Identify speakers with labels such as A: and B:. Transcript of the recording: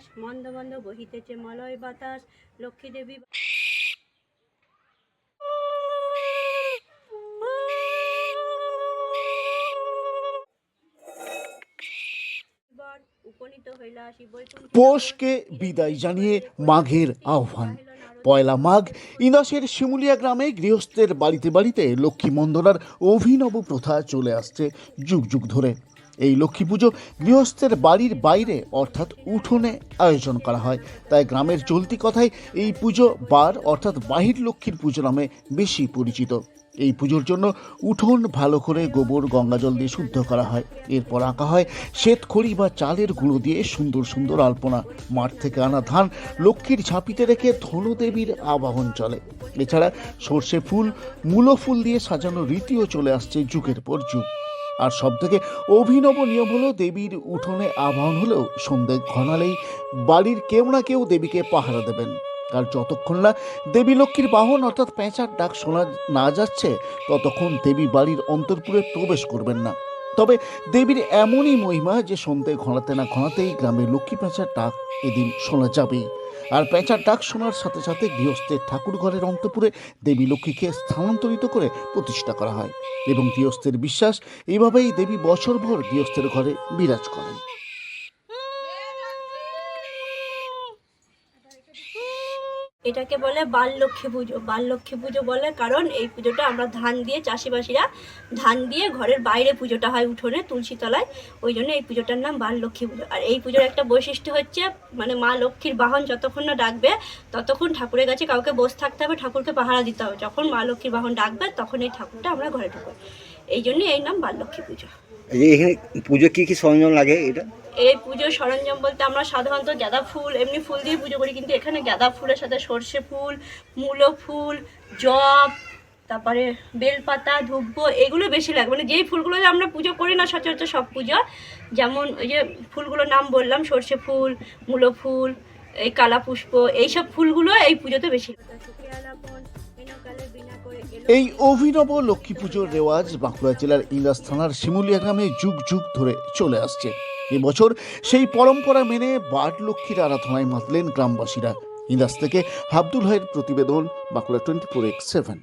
A: আকাশ মন্দ মন্দ বহিতেছে মলয় বাতাস লক্ষ্মী দেবী
B: পৌষকে বিদায় জানিয়ে মাঘের আহ্বান। পয়লা মাঘ ইন্দাসের শিমুলিয়া গ্রামে গৃহস্থের বাড়িতে বাড়িতে লক্ষ্মী মন্দনার অভিনব প্রথা চলে আসছে যুগ যুগ ধরে। এই লক্ষ্মী পুজো গৃহস্থের বাড়ির বাইরে, অর্থাৎ উঠোনে আয়োজন করা হয়। তাই গ্রামের চলতি কথায় এই পুজো বার, অর্থাৎ বাহির লক্ষ্মীর পুজো নামে বেশি পরিচিত। এই পুজোর জন্য উঠোন ভালো করে গোবর গঙ্গাজল দিয়ে শুদ্ধ করা হয়। এরপর আঁকা হয় শ্বেত খড়ি বা চালের গুঁড়ো দিয়ে সুন্দর সুন্দর আলপনা। মাঠ থেকে আনা ধান লক্ষ্মীর ঝাঁপিতে রেখে ধনুদেবীর আবাহন চলে। এছাড়া সর্ষে ফুল, মূলো ফুল দিয়ে সাজানো রীতিও চলে আসছে যুগের পর যুগ। আর সব থেকে অভিনব নিয়ম হলো দেবীর উঠোনে আবাহন হলেও সন্ধে ঘনালেই বাড়ির কেউ না কেউ দেবীকে পাহারা দেবেন। আর যতক্ষণ না দেবী লক্ষ্মীর বাহন অর্থাৎ পেঁচার ডাক শোনা না যাচ্ছে, ততক্ষণ দেবী বাড়ির অন্তরপুরে প্রবেশ করবেন না। তবে দেবীর এমনই মহিমা যে সন্ধ্যে ঘনাতে না ঘনাতেই গ্রামের লক্ষ্মী পেঁচার ডাক এদিন শোনা যাবেই। আর পেঁচার ডাক শোনার সাথে সাথে গৃহস্থের ঠাকুর ঘরের অন্তপুরে দেবী লক্ষ্মীকে স্থানান্তরিত করে প্রতিষ্ঠা করা হয়। এবং গৃহস্থের বিশ্বাস, এইভাবেই দেবী বছরভর গৃহস্থের ঘরে বিরাজ করেন।
A: এটাকে বলে বাল লক্ষ্মী পুজো। বাল লক্ষ্মী পুজো বলে কারণ এই পুজোটা আমরা ধান দিয়ে চাষিবাসীরা ধান দিয়ে ঘরের বাইরে পুজোটা হয় উঠোনে তুলসী তলায় ওই জন্য এই পুজোটার নাম বাল লক্ষ্মী পুজো। আর এই পুজোর একটা বৈশিষ্ট্য হচ্ছে মানে মা লক্ষ্মীর বাহন যতক্ষণ না ডাকবে, ততক্ষণ ঠাকুরের কাছে কাউকে বসে থাকতে হবে, ঠাকুরকে পাহারা দিতে হবে। যখন মা লক্ষ্মীর বাহন ডাকবে, তখন এই ঠাকুরটা আমরা ঘরে ঢুকবো। এই জন্যই এই নাম বাল লক্ষ্মী পুজো।
C: এখানে পুজো কি কি সরঞ্জাম লাগে এটা?
A: এই পুজোর সরঞ্জাম বলতে আমরা সাধারণত গাঁদা ফুল, এমনি ফুল দিয়ে পুজো করি, কিন্তু এখানে গাঁদা ফুলের সাথে সর্ষে ফুল, মূলো ফুল, জব, তারপরে বেলপাতা ধূব্য এগুলো বেশি লাগে। মানে যেই ফুলগুলো আমরা পুজো করি না সচরাচর সব পুজো, যেমন ওই যে ফুলগুলোর নাম বললাম, সর্ষে ফুল, মূলো ফুল, এই কালা পুষ্প এইসব ফুলগুলো এই পুজোতে বেশি
B: এই অভিনব লক্ষ্মী পুজোর রেওয়াজ বাঁকুড়া জেলার ইন্দাস থানার শিমুলিয়া গ্রামে যুগ যুগ ধরে চলে আসছে। এবছর সেই পরম্পরা মেনে বাট লক্ষ্মীর আরাধনায় মাতলেন গ্রামবাসীরা। ইন্দাস থেকে হাবদুল হাইয়ের প্রতিবেদন Bankura twenty four x seven.